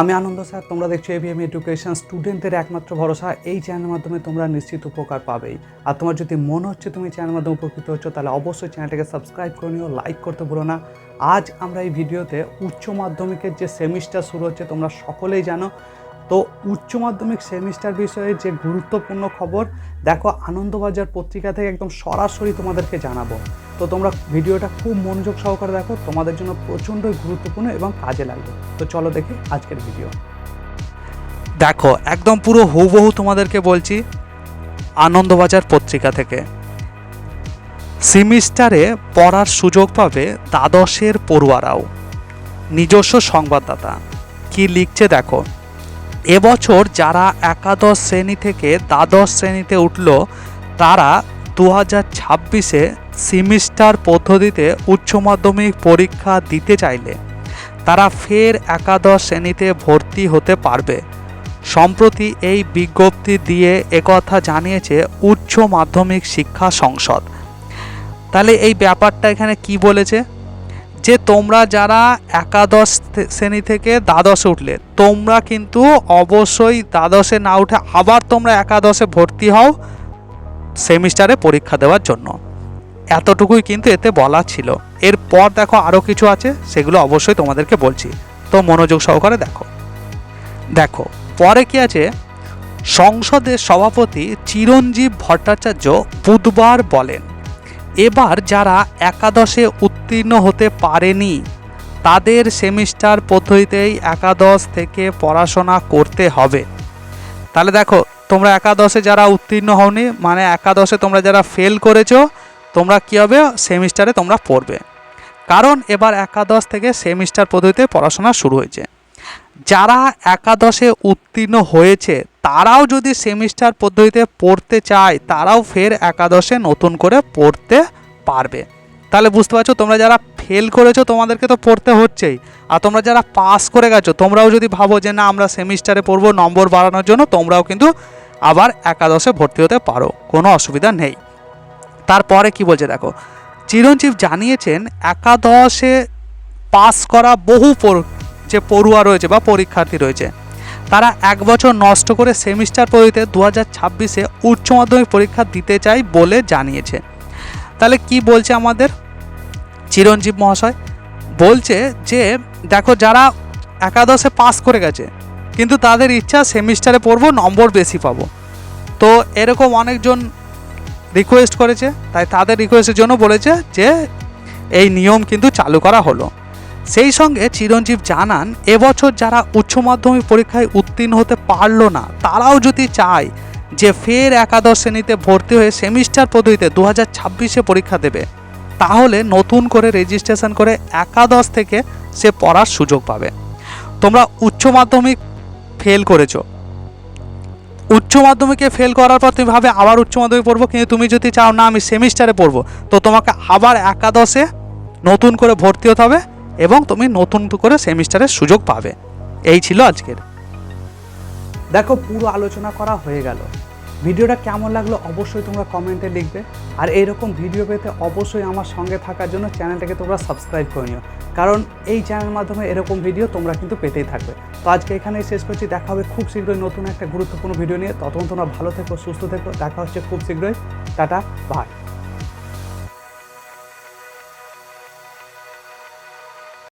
আমি আনন্দ স্যার, তোমরা দেখছ এভিএম এডুকেশন স্টুডেন্টদের একমাত্র ভরসা, এই চ্যানেলের মাধ্যমে তোমরা নিশ্চিত উপকার পাবেই। আর তোমার যদি মনে হচ্ছে তুমি চ্যানেলের মাধ্যমে উপকৃত হচ্ছ, তাহলে অবশ্যই চ্যানেলটাকে সাবস্ক্রাইব করে নিও লাইক করতে ভুলো না। আজ আমরা এই ভিডিওতে উচ্চ মাধ্যমিকের যে সেমিস্টার শুরু হচ্ছে, তোমরা সকলেই জানো। তো উচ্চ মাধ্যমিক সেমিস্টার বিষয়ে যে গুরুত্বপূর্ণ খবর, দেখো আনন্দবাজার পত্রিকা থেকে একদম সরাসরি তোমাদেরকে জানাব। তো তোমরা ভিডিওটা খুব মনোযোগ সহকারে দেখো, তোমাদের জন্য প্রচণ্ডই গুরুত্বপূর্ণ এবং কাজে লাগবে। তো চলো দেখি আজকের ভিডিও। দেখো, একদম পুরো হুবহু তোমাদেরকে বলছি, আনন্দবাজার পত্রিকা থেকে। সেমিস্টারে পড়ার সুযোগ পাবে দ্বাদশের পড়ুয়ারাও। নিজস্ব সংবাদদাতা। কি লিখছে দেখো, এবছর যারা একাদশ শ্রেণি থেকে দ্বাদশ শ্রেণীতে উঠল, তারা দু হাজার ছাব্বিশে সেমিস্টার পদ্ধতিতে উচ্চ মাধ্যমিক পরীক্ষা দিতে চাইলে তারা ফের একাদশ শ্রেণীতে ভর্তি হতে পারবে। সম্প্রতি এই বিজ্ঞপ্তি দিয়ে একথা জানিয়েছে উচ্চ মাধ্যমিক শিক্ষা সংসদ। তাহলে এই ব্যাপারটা এখানে কি বলেছে? যে তোমরা যারা একাদশ শ্রেণি থেকে দ্বাদশে উঠলে, তোমরা কিন্তু অবশ্যই দ্বাদশে না উঠে আবার তোমরা একাদশে ভর্তি হও সেমিস্টারে পরীক্ষা দেওয়ার জন্য। এতটুকুই কিন্তু এতে বলা ছিল। এরপর দেখো আরও কিছু আছে, সেগুলো অবশ্যই তোমাদেরকে বলছি। তো মনোযোগ সহকারে দেখো। দেখো, পরে কি আছে? সংসদের সভাপতি চিরঞ্জীব ভট্টাচার্য বুধবার বলেন, এবার যারা একাদশে উত্তীর্ণ হতে পারেনি, তাদের সেমিস্টার পদ্ধতিতেই একাদশ থেকে পড়াশোনা করতে হবে। তাহলে দেখো, তোমরা একাদশে যারা উত্তীর্ণ হওনি মানে একাদশে তোমরা যারা ফেল করেছ তোমরা কী হবে? সেমিস্টারে তোমরা পড়বে। কারণ এবার একাদশ থেকে সেমিস্টার পদ্ধতিতে পড়াশোনা শুরু হয়েছে। যারা একাদশে উত্তীর্ণ হয়েছে, তারাও যদি সেমিস্টার পদ্ধতিতে পড়তে চায়, তারাও ফের একাদশে নতুন করে পড়তে পারবে। তাহলে বুঝতে পারছ, তোমরা যারা ফেল করেছ, তোমাদেরকে তো পড়তে হচ্ছেই। আর তোমরা যারা পাস করে গেছো, তোমরাও যদি ভাবো যে না, আমরা সেমিস্টারে পড়ব, নম্বর বাড়ানোর জন্য, তোমরাও কিন্তু আবার একাদশে ভর্তি হতে পারো। কোনো অসুবিধা নেই। তারপরে কি বলছে দেখো? চিরঞ্জীব জানিয়েছেন একাদশে পাস করা বহু যে পড়ুয়া রয়েছে বা পরীক্ষার্থী রয়েছে, তারা এক বছর নষ্ট করে সেমিস্টার পদ্ধতিতে দু হাজার ছাব্বিশে উচ্চ মাধ্যমিক পরীক্ষা দিতে চাই বলে জানিয়েছে। তাহলে কি বলছে আমাদের চিরঞ্জীব মহাশয়? বলছে যে, দেখো যারা একাদশে পাস করে গেছে, কিন্তু তাদের ইচ্ছা সেমিস্টারে পড়ব, নম্বর বেশি পাবো। তো এরকম অনেকজন রিকোয়েস্ট করেছে, তাই তাদের রিকোয়েস্টের জন্য বলেছে যে এই নিয়ম কিন্তু চালু করা হলো। সেই সঙ্গে চিরঞ্জীব জানান, এবছর যারা উচ্চ মাধ্যমিক পরীক্ষায় উত্তীর্ণ হতে পারল না, তারাও যদি চায় যে ফের একাদশ শ্রেণীতে ভর্তি হয়ে সেমিস্টার পদ্ধতিতে দু হাজার ছাব্বিশে পরীক্ষা দেবে, তাহলে নতুন করে রেজিস্ট্রেশন করে একাদশ থেকে সে পড়ার সুযোগ পাবে। তোমরা উচ্চ মাধ্যমিক ফেল করেছ উচ্চ মাধ্যমিকে ফেল করার পর তুমি ভাবে আবার উচ্চ মাধ্যমিক পড়ব, কিন্তু তুমি যদি চাও না, আমি সেমিস্টারে পড়ব। তো তোমাকে আবার একাদশে নতুন করে ভর্তি হতে হবে এবং তুমি নতুন করে সেমিস্টারের সুযোগ পাবে। এই ছিল আজকের। দেখো, পুরো আলোচনা করা হয়ে গেল। ভিডিওটা কেমন লাগল অবশ্যই তোমরা কমেন্টে লিখবে। আর এইরকম ভিডিও পেতে অবশ্যই আমার সঙ্গে থাকার জন্য চ্যানেলটাকে তোমরা সাবস্ক্রাইব করে নিও। কারণ এই চ্যানেলের মাধ্যমে এরকম ভিডিও তোমরা কিন্তু পেতেই থাকবে। তো আজকে এখানেই শেষ করছি। দেখা হবে খুব শীঘ্রই নতুন একটা গুরুত্বপূর্ণ ভিডিও নিয়ে। ততক্ষণ তোমরা ভালো থেকো, সুস্থ থেকো। দেখা হচ্ছে খুব শীঘ্রই। Tata bye